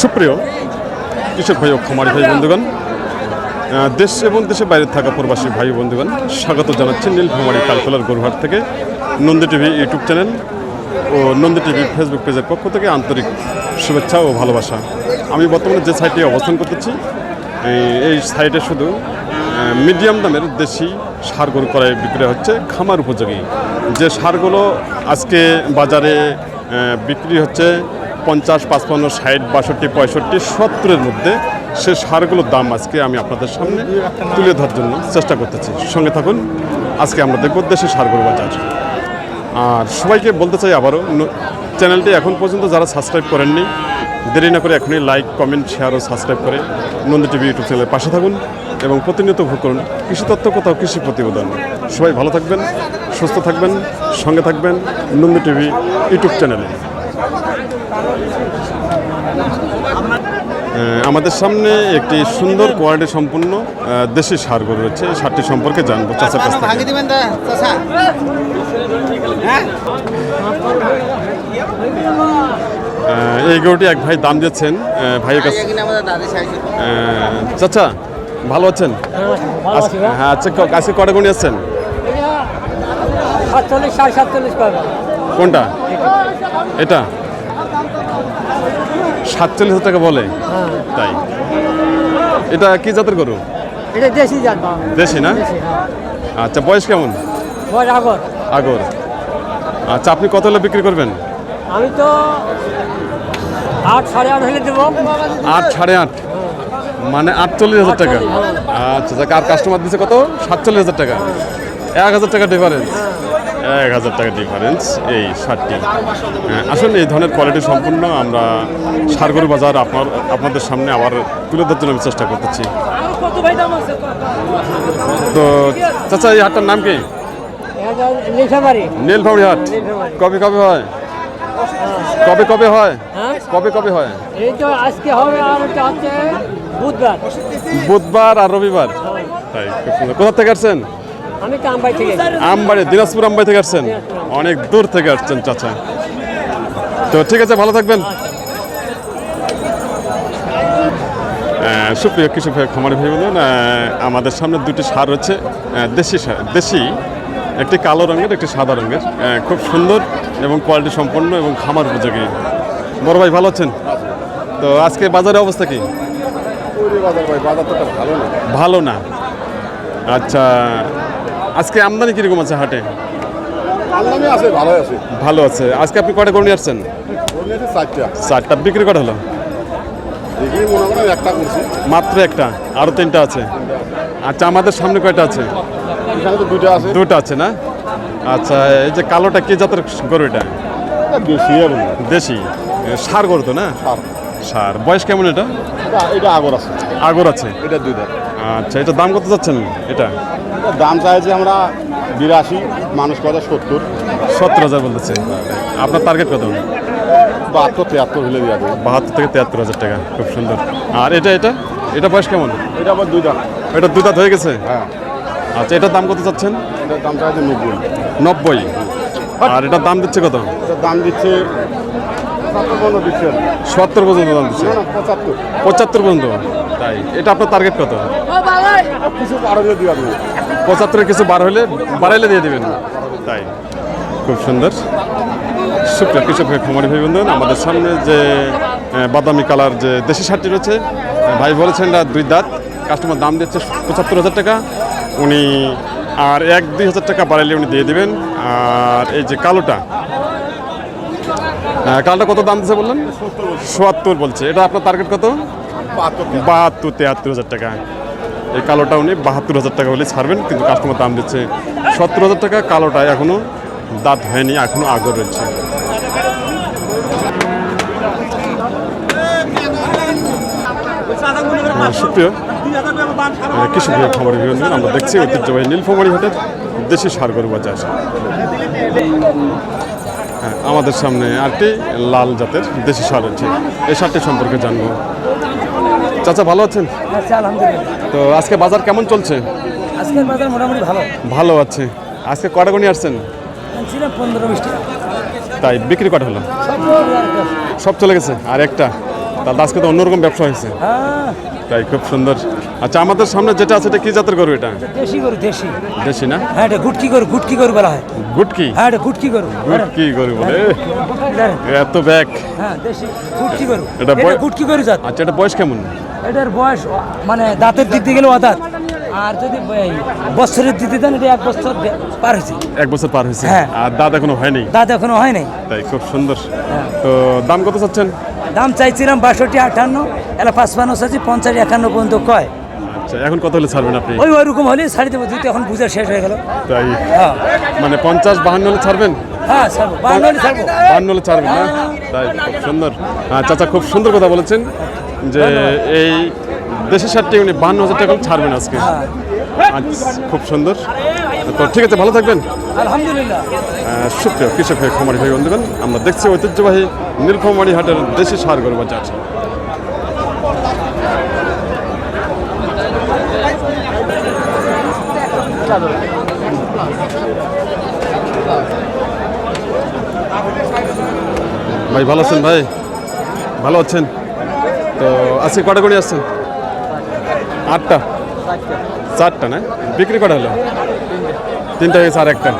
সুপ্রিয় কৃষক ভাই ও খামারি ভাই বন্ধুগণ দেশ এবং দেশের বাইরে থাকা প্রবাসী ভাই বন্ধুগণ, স্বাগত জানাচ্ছি নীলফামারী কালকলার গরুহাট থেকে নন্দী টিভি ইউটিউব চ্যানেল ও নন্দী টিভি ফেসবুক পেজের পক্ষ থেকে আন্তরিক শুভেচ্ছা ও ভালোবাসা। আমি বর্তমানে যে সাইটে অবস্থান করতেছি, এই- সাইটে শুধু মিডিয়াম দামের দেশি সার গরু করায় বিক্রি হচ্ছে খামার উপযোগী। যে সারগুলো আজকে বাজারে বিক্রি হচ্ছে পঞ্চাশ, পাঁচপান্ন, ষাট, বাষট্টি, পঁয়ষট্টি, সত্তরের মধ্যে সে সারগুলোর দাম আজকে আমি আপনাদের সামনে তুলে ধরার জন্য চেষ্টা করতেছি। সঙ্গে থাকুন, আজকে আমরা দেখব দেশের সারগুলো বাজার। আর সবাইকে বলতে চাই আবারও চ্যানেলটি এখন পর্যন্ত যারা সাবস্ক্রাইব করেননি, দেরি না করে এখনই লাইক, কমেন্ট, শেয়ার ও সাবস্ক্রাইব করে নন্দী টিভি ইউটিউব চ্যানেলের পাশে থাকুন এবং প্রতিনিয়ত ভোগ করুন কৃষি তত্ত্ব কোথাও কৃষি প্রতিবেদন। সবাই ভালো থাকবেন, সুস্থ থাকবেন, সঙ্গে থাকবেন নন্দী টিভি ইউটিউব চ্যানেলে। আমাদের সামনে একটি সুন্দর কোয়ালিটি সম্পূর্ণ দেশি সার গরু রয়েছে। সারটি সম্পর্কে জানব চাচার কাছ থেকে। এই গরুটি এক ভাই দাম দিয়েছেন ভাইয়ের কাছে চাচা ভালো আছেন? হ্যাঁ আচ্ছা কাছে কটা গুণি করবে কোনটা? এটা। সাতচল্লিশ হাজার টাকা বলে। তাই। এটা কি জাতের গরু? এটা দেশি জাত দেশি না? হ্যাঁ। আচ্ছা বয়স কেমন? বয়স আগর। আগর। আচ্ছা আপনি কত হলে বিক্রি করবেন? আমি তো আট সাড়ে আট হলে দেবো। আট সাড়ে আট? মানে আটচল্লিশ হাজার টাকা। আচ্ছা আর কাস্টমার দিচ্ছে কত? সাতচল্লিশ হাজার টাকা। এক হাজার টাকা ডিফারেন্স এক হাজার টাকা ডিফারেন্স এই শার্টটি। হ্যাঁ, আসলে এই ধরনের কোয়ালিটি সম্পূর্ণ আমরা সারগরু বাজার আপনার আপনাদের সামনে আবার তুলে ধরার জন্য আমি চেষ্টা করতেছি। তো চাচা এই হাটটার নাম কি? নীলফামারি। হাট। কবে কবে হয়? কবে কবে হয়? হ্যাঁ? কবে কবে হয়? এই তো আজকে হবে আর বুধবার। বুধবার আর রবিবার। তাই কোথা থেকে আসছেন? আমবাড়ি দিনাজপুর আমবাড়ি থেকে আসছেন? অনেক দূর থেকে আসছেন চাচা। তো ঠিক আছে ভালো থাকবেন। সুপ্রিয় কৃষক ভাই খামারি ভাই বলুন আমাদের সামনে দুটি সার হচ্ছে দেশি সার দেশি একটি কালো রঙের একটি সাদা রঙের। খুব সুন্দর এবং কোয়ালিটি সম্পন্ন এবং খামার উপযোগী। বড় ভাই ভালো আছেন? তো আজকে বাজারের অবস্থা কি? ভালো না। আচ্ছা আজকে আমদানি কীরকম আছে হাটে? আমদানি আছে ভালোই আছে। ভালো আছে। আজকে আপনি কটা গরু নিয়ে আসছেন? চারটা। বিক্রি করা হলো? মাত্র একটা? আরও তিনটা আছে? আচ্ছা আমাদের সামনে কয়টা আছে? দুইটা আছে। দুটো আছে না? আচ্ছা এই যে কালোটা কি জাতের গরু এটা? দেশি সার গরু তো না? সার। বয়স কেমন এটা এটা আগর আছে। আগর আছে? এটা দুই দুইটা। আচ্ছা এটা দাম কত যাচ্ছেন এটা? দাম চাইছে আমরা বিরাশি মানুষ কথা সত্তর। সত্তর হাজার বলতেছে। আপনার টার্গেট কত? বাহাত্তর তিয়াত্তর হলে দিয়া দেবে বাহাত্তর থেকে তিয়াত্তর হাজার টাকা খুব সুন্দর। আর এটা এটা? এটা বয়স কেমন? এটা আবার দুইটা এটা দুটা হয়ে গেছে? হ্যাঁ। আচ্ছা এটার দাম কত চাচ্ছেন? এটার দাম চাইছে নব্বই। নব্বই। আর এটার দাম দিচ্ছে কত? এটার দাম দিচ্ছে সত্তর পর্যন্ত দাম দিচ্ছে। পঁচাত্তর পর্যন্ত? তাই। এটা আপনার টার্গেট কত? কিছু বারো দিয়ে দিয়া দেবে পঁচাত্তরের কিছু বার হলে বাড়াইলে দিয়ে দেবেন। তাই। খুব সুন্দর। সুপ্রিয় কৃষক ভাই কুমারী ভাই বন্ধুন আমাদের সামনে যে বাদামি কালার যে দেশি শার্টটি রয়েছে ভাই বলেছেন দুই দাঁত। কাস্টমার দাম দিচ্ছে পঁচাত্তর হাজার টাকা। উনি আর এক দুই হাজার টাকা বাড়াইলে উনি দিয়ে দেবেন। আর এই যে কালোটা কালোটা কত দাম দিচ্ছে বললেন? সোয়াত্তর বলছে। এটা আপনার টার্গেট কত? বাহাত্তর তেহাত্তর হাজার টাকা। এই কালোটা উনি বাহাত্তর হাজার টাকা হলে ছাড়বেন কিন্তু কাস্টমার দাম দিচ্ছে সত্তর হাজার টাকা। কালোটা এখনও দাঁত হয়নি এখনও আগর রয়েছে। সুপ্রিয় আহ, কৃষি বিভাগ আমরা দেখছি ঐতিহ্যবাহী নীলফামারী হাটের দেশি সার গরু বাজার। হ্যাঁ, আমাদের সামনে আরটি লাল জাতের দেশি সার রয়েছে। এই সারটি সম্পর্কে জানব। চাচা ভালো আছেন? তো আজকে বাজার কেমন চলছে? আজকের বাজার মোটামুটি ভালো। ভালো আছে। আজকে কটা গুণি আসছেন? তাই বিক্রি কটা হলো? সব চলে গেছে আর একটা। তাহলে আজকে তো অন্যরকম ব্যবসা হয়েছে। হ্যাঁ। তাই খুব সুন্দর। আচ্ছা আমাদের সামনে যেটা আছে এটা কি জাতের গরু এটা? দেশি গরু দেশি। দেশি না? হ্যাঁ এটা গুটকি গরু গুটকি গরু বলা হয়। গুটকি? হ্যাঁ এটা গুটকি গরু। গুটকি গরু বলে? এত ব্যাগ। হ্যাঁ দেশি গুটকি গরু। এটা গুটকি গরু জাত। আচ্ছা এটা বয়স কেমন? এটার বয়স মানে দাঁতের দিক দিয়ে গেলে অদাঁত আর যদি বছরের দিতে দেন এটা এক বছর পার হয়েছে। এক বছর পার হয়েছে? হ্যাঁ। আর দাঁত এখনও হয়নি? দাঁত এখনও হয়নি তাই খুব সুন্দর। হ্যাঁ। তো দাম কত চাচ্ছেন? দাম চাইছিলাম বাষট্টি আটান্ন। এলা পাঁচপান্ন চাচ্ছি পঞ্চাশ একান্ন পর্যন্ত কয়। আচ্ছা এখন কত হলে ছাড়বেন আপনি? ওই ওইরকম হলে ছাড়ি দেবো দুটো এখন বুঝে শেষ হয়ে গেল। তাই? হ্যাঁ। মানে পঞ্চাশ বাহান্ন হলে ছাড়বেন? হ্যাঁ ছাড়বো। বান্ন হলে ছাড়বো। বাহান্ন হলে ছাড়বেন না? তাই খুব সুন্দর। আহ, চাচা খুব সুন্দর কথা বলেছেন। যে এই দেশি শার্টটি উনি বাহান্ন হাজার টাকা ছাড়বেন আজকে। আচ্ছা, খুব সুন্দর। তো ঠিক আছে ভালো থাকবেন। আলহামদুলিল্লাহ। সুপ্রিয় কৃষক ভাই খামারি ভাই বন্ধুগণ আমরা দেখছি ঐতিহ্যবাহী নীলফামারী হাটের দেশি সার গরু বাজার। ভাই ভালো আছেন ভাই? ভালো আছেন? তো আজকে কটা করে আসছেন? আটটা। চারটা না? বিক্রি কটা হলো? তিনটা হয়েছে আর একটা।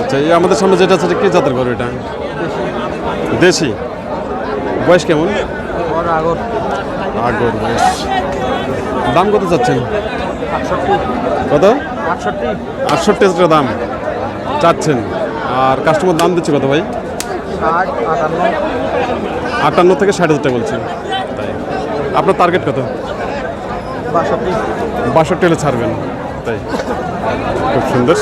আচ্ছা এই আমাদের সামনে যেটা আছে কি জাতের গরু এটা? দেশি। বয়স কেমন? আগর বয়স। দাম কত চাচ্ছেন? কত? আটষট্টি হাজার দাম। চাচ্ছেন। আর কাস্টমার দাম দিচ্ছে কত ভাই? আটান্ন। থেকে ষাট হাজার টাকা বলছেন আপনার টার্গেট কত? বাষট্টি। হলে ছাড়বেন। তাই। খুব সুন্দর।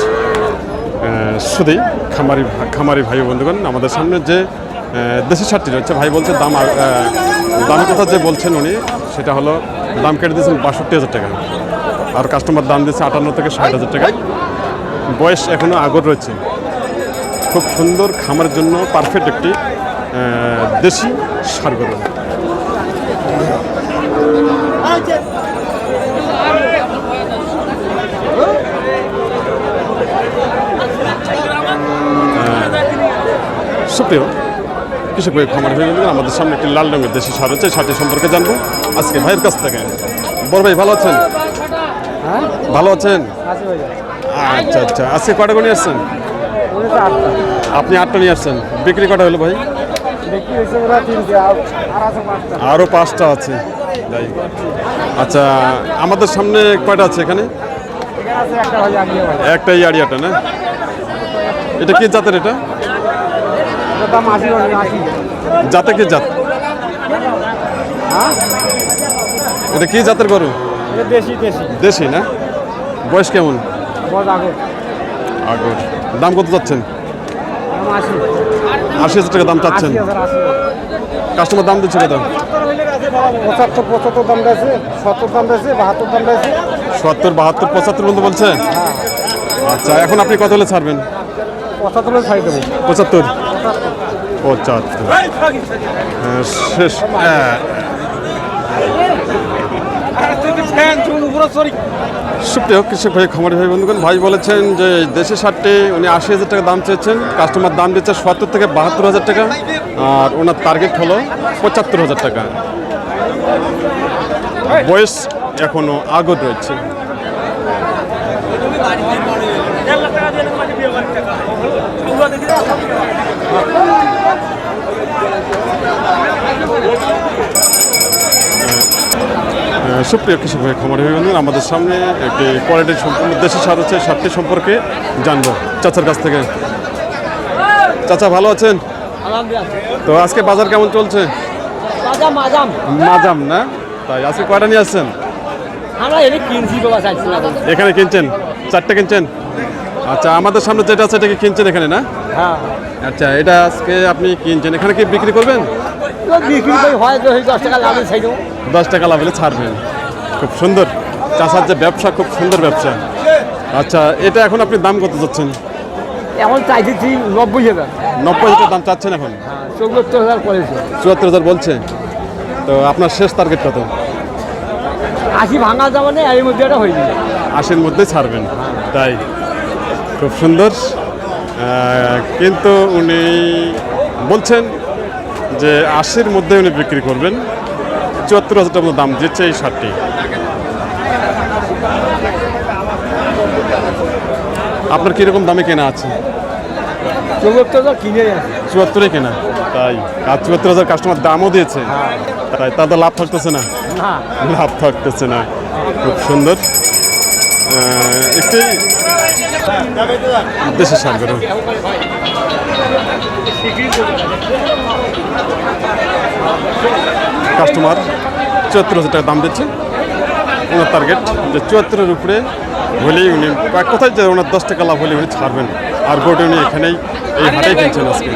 শুধুই খামারি খামারি ভাই বন্ধুগণ আমাদের সামনে যে দেশি শার্টটি রয়েছে ভাই বলছে দাম দামের কথা যে বলছেন উনি সেটা হলো দাম কেটে দিয়েছেন বাষট্টি হাজার টাকা। আর কাস্টমার দাম দিয়েছে আটান্ন থেকে ষাট হাজার টাকা। বয়স এখনও আগর রয়েছে। খুব সুন্দর খামারের জন্য পারফেক্ট একটি দেশি সার গরু। সুপ্রিয় কৃষক ভাই খামার হয়ে গেলে আমাদের সামনে একটি লাল রঙের দেশি সার হচ্ছে সারটি সম্পর্কে জানব। আজকে ভাইয়ের কাছ থেকে। বড় ভাই ভালো আছেন? ভালো আছেন? আচ্ছা আচ্ছা। আজকে কটা নিয়ে আসছেন? আপনি আটটা নিয়ে আসছেন। বিক্রি কটা হলো ভাই? আরও পাঁচটা আছে। আচ্ছা আমাদের সামনে কয়টা আছে এখানে? একটাই আড়িয়াটা না? এটা কি জাতের এটা? জাতে কি জাত? এটা কি জাতের গরু? দেশি না? বয়স কেমন? আগর। দাম কত চাচ্ছেন আশি হাজার টাকা দাম চাচ্ছেন? কাস্টমার দাম দিচ্ছে কত? পঁচাত্তর পঁচাত্তর দাম রয়েছে সত্তর দাম রয়েছে বাহাত্তর দাম রয়েছে সত্তর বাহাত্তর পঁচাত্তর পর্যন্ত বলছে? আচ্ছা এখন আপনি কত হলে ছাড়বেন? পঁচাত্তর ছাড়ি দেবো। পঁচাত্তর? পঁচাত্তর। হ্যাঁ, শেষ। হ্যাঁ। সুপ্রিয় কৃষক ভাই, খামারি ভাই, বন্ধুগণ, ভাই বলেছেন যে দেশি শার্টটি উনি আশি হাজার টাকা দাম চেয়েছেন কাস্টমার দাম দিচ্ছে সত্তর থেকে বাহাত্তর হাজার টাকা, আর ওনার টার্গেট হলো পঁচাত্তর হাজার টাকা। বয়স এখনও আগর রয়েছে। সুপ্রিয় কৃষক ভাই খামারি ভাই আমাদের সামনে একটি কোয়ালিটির সম্পূর্ণ দেশি সার হচ্ছে সারটি সম্পর্কে জানব। চাচার কাছ থেকে। চাচা ভালো আছেন? তো আজকে বাজার কেমন চলছে? মাজাম। না? তাই আজকে কয়টা নিয়ে আসছেন? এখানে কিনছেন? চারটে কিনছেন? আচ্ছা আমাদের সামনে যেটা আছে এটা কি কিনছেন এখানে না? হ্যাঁ। আচ্ছা এটা আজকে আপনি কিনছেন। এখানে কি বিক্রি করবেন? বিক্রি করে হয় দশ টাকা লাভে চাই দেবো। দশ টাকা লাভ হলে ছাড়বেন। খুব সুন্দর। চাষার যে ব্যবসা খুব সুন্দর ব্যবসা। আচ্ছা এটা এখন আপনি দাম কত চাচ্ছেন? এখন চাইতেছি নব্বই হাজার। নব্বই হাজার দাম চাচ্ছেন এখন? চৌদ্দ হাজার করেছে চুয়াত্তর হাজার বলছে। তো আপনার শেষ টার্গেট কত? আশি ভাঙা যাবে না এর মধ্যে এটা হয়ে যাবে। আশির মধ্যে ছাড়বেন। তাই খুব সুন্দর। কিন্তু উনি বলছেন যে আশির মধ্যে উনি বিক্রি করবেন চুয়াত্তর হাজার টাকা দাম দিচ্ছে এই শার্টটি আপনার কীরকম দামে কেনা আছে? চুয়াত্তরে কেনা তাই। আর চুয়াত্তর হাজার কাস্টমার দামও দিয়েছে? তাই তাদের লাভ থাকতেছে না? লাভ থাকতেছে না। খুব সুন্দর। একটি দেশের সার কাস্টমার চুয়াত্তর হাজার টাকা দাম দিচ্ছে। ওনার টার্গেট যে চুয়াত্তরের উপরে হলেই উনি, এক কথায় যে ওনার দশ টাকা লাভ হলে উনি ছাড়বেন। আর গোটে উনি এখানেই এই হাটেই কিনছেন আজকে।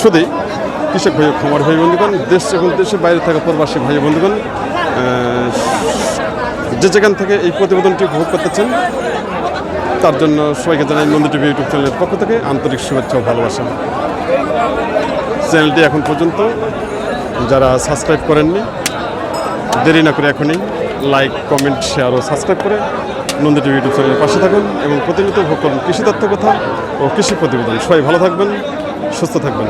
শুধু কৃষক ভাই খামার ভাই বন্ধুগণ, দেশ এবং দেশের বাইরে থাকা প্রবাসী ভাই বন্ধুগণ যে যেখান থেকে এই প্রতিবেদনটি উপভোগ করতেছেন, তার জন্য সবাইকে জানাই নন্দী টিভি ইউটিউব চ্যানেলের পক্ষ থেকে আন্তরিক শুভেচ্ছা ও ভালোবাসা। চ্যানেলটি এখন পর্যন্ত যারা সাবস্ক্রাইব করেননি, দেরি না করে এখনই লাইক কমেন্ট শেয়ার ও সাবস্ক্রাইব করে নন্দী টিভি ইউটিউব চ্যানেলের পাশে থাকুন এবং প্রতিনিয়ত ভোগ করুন কৃষি তথ্য কথা ও কৃষি প্রতিবেদন। সবাই ভালো থাকবেন, সুস্থ থাকবেন।